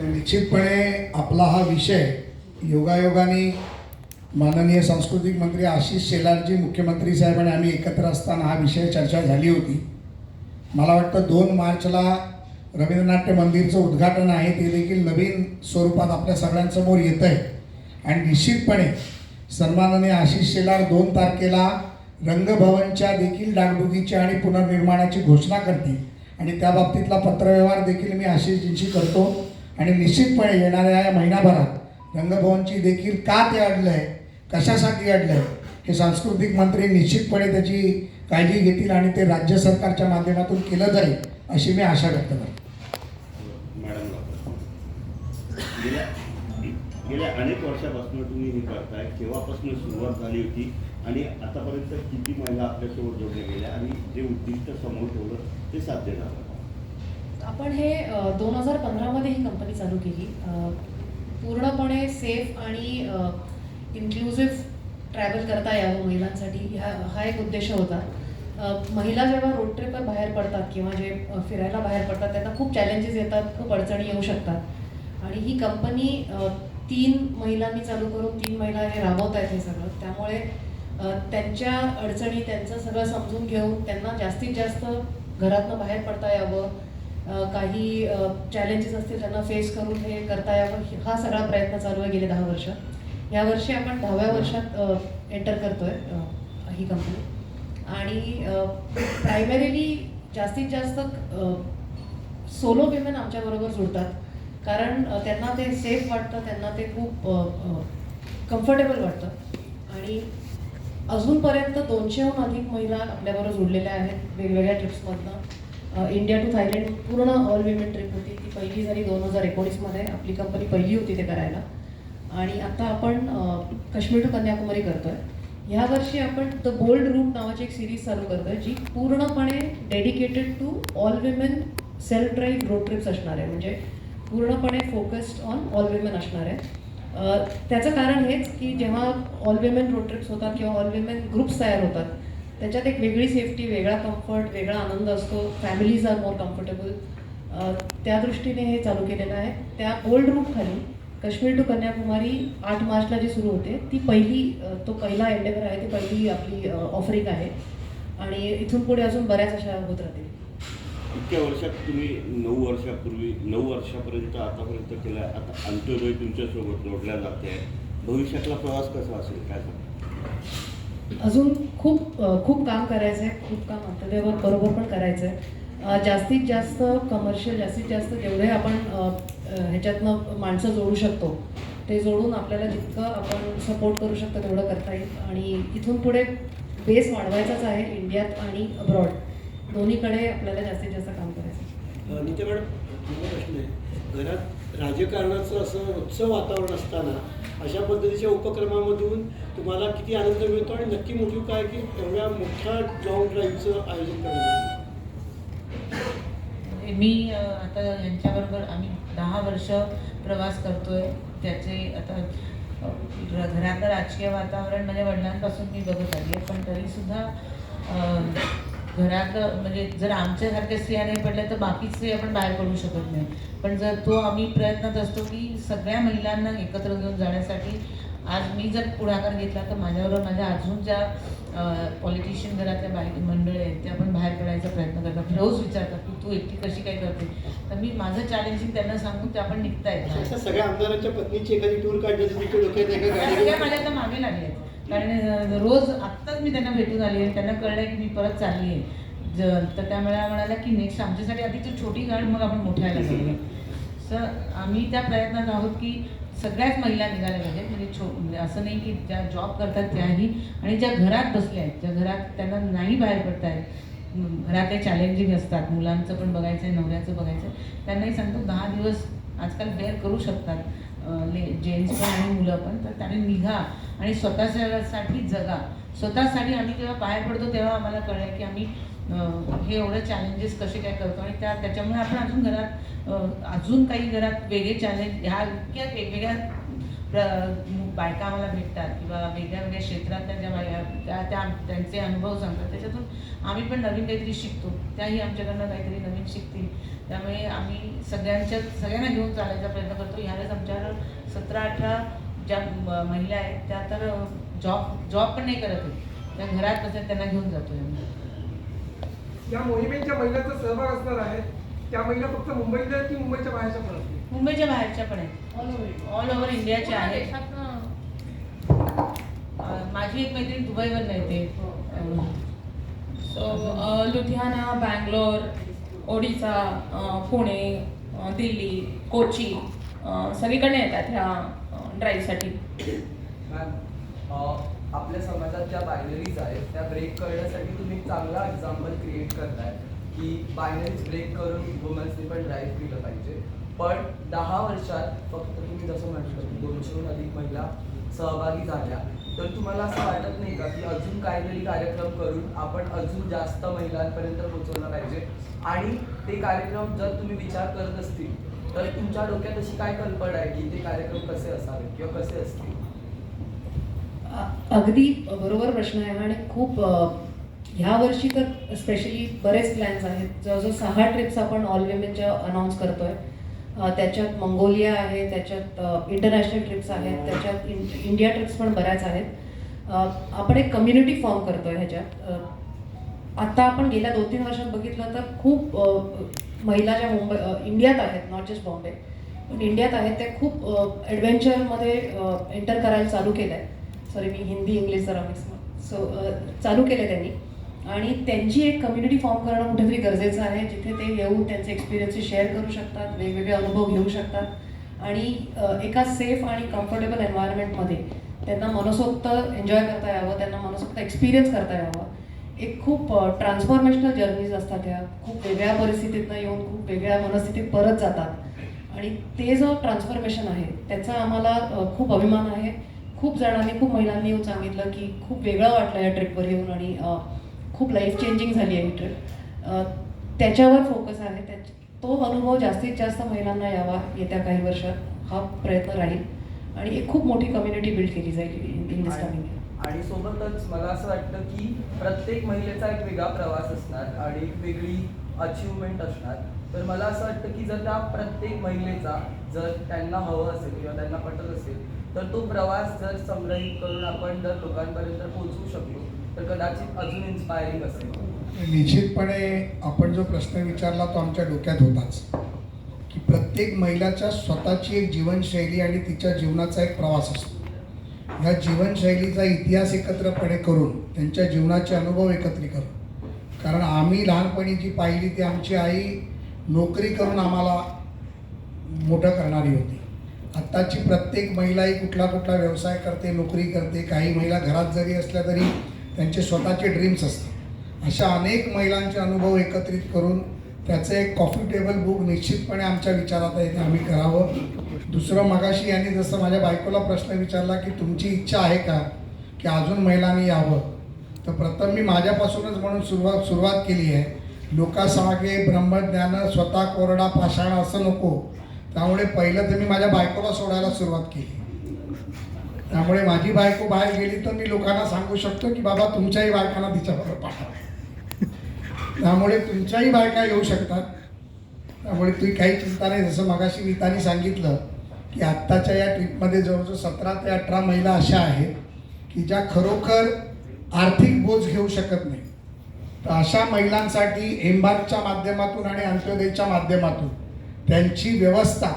निश्चितपणे आपला हा विषय योगायोगाने माननीय सांस्कृतिक मंत्री आशिष शेलारजी मुख्यमंत्री साहेब आणि आम्ही एकत्र असताना हा विषय चर्चा झाली होती. मला वाटतं दोन मार्चला रवींद्रनाट्य मंदिरचं उद्घाटन आहे ते देखील नवीन स्वरूपात आपल्या सगळ्यांसमोर येत आहे आणि निश्चितपणे सन्माननीय आशिष शेलार दोन तारखेला रंगभवनच्या देखील डागडुगीची आणि पुनर्निर्माणाची घोषणा करतील. आणि त्या बाबतीतला पत्रव्यवहार देखील मी आशिषजींशी करतो. आणि निश्चितपणे येणाऱ्या या महिनाभरात रंगभवनची देखील का ते अडलं आहे कशासाठी अडलं आहे हे सांस्कृतिक मंत्री निश्चितपणे त्याची काळजी घेतील आणि ते राज्य सरकारच्या माध्यमातून केलं जाईल अशी मी आशा व्यक्त करतो. गेल्या अनेक वर्षापासून तुम्ही हे करताय. केव्हापासून सुरुवात झाली होती? आणि आतापर्यंत किती महिला आपल्यासोबत जोडल्या गेल्या आणि जे उद्दिष्ट समोर ठेवलं ते साध्य झालं. आपण हे दोन हजार पंधरामध्ये ही कंपनी चालू केली. पूर्णपणे सेफ आणि इन्क्लुझिव्ह ट्रॅव्हल करता यावं महिलांसाठी. ह्या हा एक उद्देश होता. महिला जेव्हा रोड ट्रिपवर बाहेर पडतात किंवा जे फिरायला बाहेर पडतात त्यांना खूप चॅलेंजेस येतात खूप अडचणी येऊ शकतात. आणि ही कंपनी तीन महिलांनी चालू करून तीन महिला हे राबवत आहेत हे सगळं. त्यामुळे त्यांच्या अडचणी त्यांचं सगळं समजून घेऊन त्यांना जास्तीत जास्त घरातनं बाहेर पडता यावं. काही चॅलेंजेस असतील त्यांना फेस करून हे करता यावं. हा सगळा प्रयत्न चालू आहे गेले दहा वर्ष. या वर्षी आपण दहाव्या वर्षात एंटर करतोय ही कंपनी आणि प्रायमरीली जास्तीत जास्त सोलो विमेन आमच्याबरोबर जुळतात कारण त्यांना ते सेफ वाटतं त्यांना ते खूप कम्फर्टेबल वाटतं. आणि अजूनपर्यंत दोनशेहून अधिक महिला आपल्याबरोबर जोडलेल्या आहेत वेगवेगळ्या ट्रिप्समधनं. इंडिया टू थायलंड पूर्ण ऑल विमेन ट्रिप होती. ती पहिली झाली दोन हजार एकोणीसमध्ये. आपली कंपनी पहिली होती ते करायला. आणि आता आपण काश्मीर टू कन्याकुमारी करतोय. ह्या वर्षी आपण द बोल्ड रूट नावाची एक सिरीज चालू करतो आहे जी पूर्णपणे dedicated to all women self drive road trips असणार आहे. म्हणजे पूर्णपणे फोकस्ड ऑन ऑल विमेन असणार आहे. त्याचं कारण हेच की जेव्हा ऑल वेमेन रोड ट्रिप्स होतात किंवा ऑल वेमेन ग्रुप्स तयार होतात त्याच्यात एक वेगळी सेफ्टी वेगळा कम्फर्ट वेगळा आनंद असतो. फॅमिलीज आर मोर कम्फर्टेबल त्या दृष्टीने हे चालू केलेलं आहे. त्या ओल्ड रूट खाली काश्मीर टू कन्याकुमारी आठ मार्चला जी सुरू होते ती पहिली तो पहिला एंडेवर आहे ती पहिली आपली ऑफरिंग आहे. आणि इथून पुढे अजून बऱ्याच अशा होत राहतील. इतक्या वर्षात तुम्ही नऊ वर्षापूर्वी नऊ वर्षापर्यंत आतापर्यंत केला आता अंत्योदय तुमच्यासोबत जोडल्या जाते. भविष्यातला प्रवास कसा असेल काय सांग अजून खूप खूप काम करायचं आहे खूप काम अंत्योदयावर बरोबर पण करायचं आहे जास्तीत जास्त कमर्शियल जास्तीत जास्त जेवढे आपण ह्याच्यातनं माणसं जोडू शकतो ते जोडून आपल्याला जितकं आपण सपोर्ट करू शकतो तेवढं करता येईल. आणि इथून पुढे बेस वाढवायचाच आहे इंडियात आणि अब्रॉड दोन्हीकडे आपल्याला जास्तीत जास्त काम करायचं. नित्य मॅडम प्रश्न आहे. घरात राजकारणाचं असं उत्सव वातावरण असताना अशा पद्धतीच्या उपक्रमामधून तुम्हाला किती आनंद मिळतो आणि नक्की मोठी काय की एवढ्या मोठ्या लॉंग ड्राईव्हचं आयोजन म्हणजे मी आता यांच्याबरोबर आम्ही दहा वर्ष प्रवास करतोय. त्याचे आता घरातलं राजकीय वातावरण माझ्या वडिलांपासून मी बघत आली आहे. पण तरीसुद्धा घरातलं म्हणजे जर आमच्यासारख्या स्त्रिया नाही पडल्या तर बाकी स्त्रिया पण बाहेर पडू शकत नाही. पण जर तो आम्ही प्रयत्नात असतो की सगळ्या महिलांना एकत्र घेऊन जाण्यासाठी आज मी जर पुढाकार घेतला तर माझ्याबरोबर माझ्या अजून ज्या पॉलिटिशियन घरातल्या बाई मंडळ आहेत त्या पण बाहेर पडायचा प्रयत्न करतात. रोज विचारतात की तू एकटी कशी काय करते? तर मी माझं चॅलेंजिंग त्यांना सांगून त्या पण बाहेर. अशा सगळ्या आमदारांच्या पत्नीची एखादी टूर गाडी माझ्या आता मागे लागले आहेत कारण रोज आत्ताच मी त्यांना भेटून आली आहे त्यांना कळलं की मी परत चालली आहे. ज तर त्यामुळे म्हणाल्या की नेक्स्ट आमच्यासाठी आधी तू छोटी गाडी मग आपण मोठ्याला जाऊया. सर आम्ही त्या प्रयत्नात आहोत की सगळ्याच महिला निघाल्या पाहिजेत. म्हणजे छो म्हणजे असं नाही की ज्या जॉब करतात त्याही आणि ज्या घरात बसल्या आहेत ज्या घरात त्यांना नाही बाहेर पडता येत म, घरात काही चॅलेंजिंग असतात. मुलांचं पण बघायचं आहे नवऱ्याचं बघायचं आहे त्यांनाही सांगतो दहा दिवस आजकाल बेअर करू शकतात. ले जेंट्स पण आणि मुलं पण तर त्याने निघा आणि स्वतःसाठी जगा. स्वतःसाठी आम्ही जेव्हा बाहेर पडतो तेव्हा आम्हाला कळलं की आम्ही हे एवढं चॅलेंजेस कसे काय करतो आणि त्या त्याच्यामुळे आपण अजून घरात अजून काही घरात वेगळे चॅलेंज ह्या इतक्या वेगवेगळ्या बायका आम्हाला भेटतात किंवा वेगळ्या वेगळ्या क्षेत्रातल्या ज्या बाया त्या त्या त्यांचे अनुभव सांगतात. त्याच्यातून आम्ही पण नवीन काहीतरी शिकतो. त्याही आमच्याकडनं काहीतरी नवीन शिकतील. त्यामुळे आम्ही सगळ्यांच्या सगळ्यांना घेऊन चालायचा प्रयत्न करतो. ह्यावेळेस आमच्याकडं सतरा अठरा ज्या महिला आहेत त्या तर जॉब जॉब पण नाही करत आहेत. त्या घरात बसल्या त्यांना घेऊन जातो आम्ही. या मोहिमेच्या महिलांचा सहभाग असणार आहे. त्या महिला फक्त मुंबईतल्या आहेत की मुंबईच्या बाहेरच्या पण असतील? मुंबईच्या बाहेरच्या पण आहेत. ऑल ओव्हर इंडियाच्या आहेत. माझी एक मैत्रीण दुबईवरून येते. अं, सो लुधियाना बँगलोर ओडिसा पुणे दिल्ली कोची सगळीकडे येतात ह्या ड्राईव्हसाठी आपल्या समाजात ज्या बायनरीज आहेत त्या ब्रेक करण्यासाठी तुम्ही चांगला एक्झाम्पल क्रिएट करताय. की बायनरीज ब्रेक करून वुमन्सनी पण ड्राईव्ह केलं पाहिजे. पण दहा वर्षात फक्त तुम्ही जसं म्हटलं की दोनशेहून अधिक महिला सहभागी झाल्या. तर तुम्हाला असं वाटत नाही का की अजून काहीतरी कार्यक्रम करून आपण अजून जास्त महिलांपर्यंत पोहोचवलं पाहिजे? आणि ते कार्यक्रम जर तुम्ही विचार करत असतील तर तुमच्या डोक्यात अशी काय कल्पना आहे की ते कार्यक्रम कसे असावे किंवा कसे असतील? अगदी बरोबर प्रश्न आहे आणि खूप ह्या वर्षी तर स्पेशली बरेच प्लॅन्स आहेत. जवळजवळ सहा ट्रिप्स आपण ऑल विमेनच्या अनाऊन्स करतोय. त्याच्यात मंगोलिया आहे त्याच्यात इंटरनॅशनल ट्रिप्स आहेत त्याच्यात इन इंडिया ट्रिप्स पण बऱ्याच आहेत. आपण एक कम्युनिटी फॉर्म करतोय ह्याच्यात. आत्ता आता आपण गेल्या दोन तीन वर्षात बघितलं तर खूप महिला ज्या मुंबई इंडियात आहेत नॉट जस्ट बॉम्बे पण इंडियात आहेत त्या खूप ॲडव्हेंचरमध्ये एंटर करायला चालू केलं आहे सॉरी मी हिंदी इंग्लिश जरा मिक्स सो चालू केलं त्यांनी. आणि त्यांची एक कम्युनिटी फॉर्म करणं कुठेतरी गरजेचं आहे जिथे ते येऊन त्यांचे एक्सपिरियन्सेस शेअर करू शकतात वेगवेगळे अनुभव घेऊ शकतात. आणि एका सेफ आणि कम्फर्टेबल एन्व्हायरमेंटमध्ये त्यांना मनसोक्त एन्जॉय करता यावं त्यांना मनसोक्त एक्सपिरियन्स करता यावं. एक खूप ट्रान्सफॉर्मेशनल जर्नीज असतात त्या खूप वेगळ्या परिस्थितीतनं येऊन खूप वेगळ्या मनस्थितीत परत जातात. आणि ते जो ट्रान्सफॉर्मेशन आहे त्याचा आम्हाला खूप अभिमान आहे. खूप जणांनी खूप महिलांनी येऊन सांगितलं की खूप वेगळं वाटलं या ट्रिपवर येऊन आणि खूप लाईफ चेंजिंग झाली आहे ट्रिप त्याच्यावर फोकस आहे. त्याच तो अनुभव जास्तीत जास्त महिलांना यावा येत्या काही वर्षात. हा प्रयत्न राहील. आणि एक खूप मोठी कम्युनिटी बिल्ड केली जाईल इन दिस कमिंग आणि सोबतच मला असं वाटतं की प्रत्येक महिलेचा एक वेगळा प्रवास असणार आणि एक वेगळी अचिव्हमेंट असणार. तर मला असं वाटतं की जर त्या प्रत्येक महिलेचा जर त्यांना हवं असेल किंवा त्यांना पटत असेल तर तो प्रवास जर संग्रहित करून आपण जर लोकांपर्यंत पोहोचवू शकलो तर कदाचित अजून इन्स्पायरिंग असेल. निश्चितपणे आपण जो प्रश्न विचारला तो आमच्या डोक्यात होताच. की प्रत्येक महिलाच्या स्वतःची एक जीवनशैली आणि तिच्या जीवनाचा एक प्रवास असतो. ह्या जीवनशैलीचा इतिहास एकत्रपणे करून त्यांच्या जीवनाचे अनुभव एकत्रित करून. कारण आम्ही लहानपणी जी पाहिली ती आमची आई नोकरी करून आम्हाला मोठं करणारी होती. आत्ताची प्रत्येक महिलाही कुठला कुठला व्यवसाय करते नोकरी करते काही महिला घरात जरी असल्या तरी त्यांचे स्वतःचे ड्रीम्स असतात. अशा अनेक महिलांचे अनुभव एकत्रित करून त्याचं एक कॉफी टेबल बुक निश्चितपणे आमच्या विचारात आहे ते आम्ही करावं. दुसरं मगाशी यांनी जसं माझ्या बायकोला प्रश्न विचारला की तुमची इच्छा आहे का की अजून महिलांनी यावं? तर प्रथम मी माझ्यापासूनच म्हणून सुरुवात सुरुवात केली आहे. लोकासागे ब्रह्मज्ञान स्वतः कोरडा पाषाण असं नको. त्यामुळे पहिलं तर मी माझ्या बायकोला सोडायला सुरुवात केली. त्यामुळे माझी बायको बाहेर गेली तर मी लोकांना सांगू शकतो की बाबा तुमच्याही बायकांना तिच्याबरोबर पाठवा. त्यामुळे तुमच्याही बायका येऊ शकतात. त्यामुळे तुम्ही काही चिंता नाही. जसं मगाशी गीतानी सांगितलं की आत्ताच्या या ट्रिपमध्ये जवळजवळ सतरा ते अठरा महिला अशा आहेत की ज्या खरोखर आर्थिक बोझ घेऊ शकत नाही. तर अशा महिलांसाठी एम्बार्कच्या माध्यमातून आणि अंत्योदयच्या माध्यमातून त्यांची व्यवस्था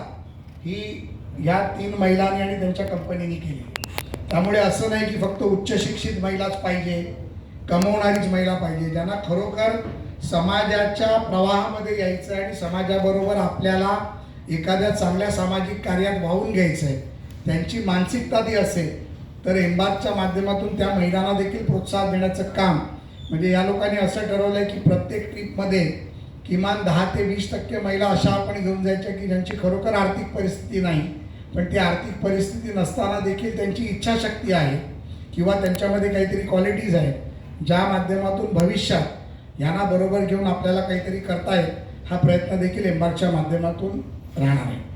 ही या तीन महिलांनी आणि त्यांच्या कंपनीने केली. त्यामुळे असं नाही की फक्त उच्च शिक्षित महिलाच पाहिजे कमवणारीच महिला पाहिजे. ज्यांना खरोखर समाजाच्या प्रवाहामध्ये यायचं आहे आणि समाजाबरोबर आपल्याला एखाद्या चांगल्या सामाजिक कार्यात वाहून घ्यायचं आहे त्यांची मानसिकता ती असेल तर एम्बार्कच्या माध्यमातून त्या महिलांना देखील प्रोत्साहन देण्याचं काम. म्हणजे या लोकांनी असं ठरवलं आहे की प्रत्येक ट्रीपमध्ये किमान दहा ते वीस टक्के महिला अशा आपण घेऊन जायच्या की ज्यांची खरोखर आर्थिक परिस्थिती नाही. पण ती आर्थिक परिस्थिती नसताना देखील त्यांची इच्छाशक्ती आहे किंवा त्यांच्यामध्ये काहीतरी क्वालिटीज आहेत ज्या माध्यमातून भविष्यात यांना बरोबर घेऊन आपल्याला काहीतरी करता येईल हा प्रयत्न देखील एम्बार्कच्या माध्यमातून राहणार आहे.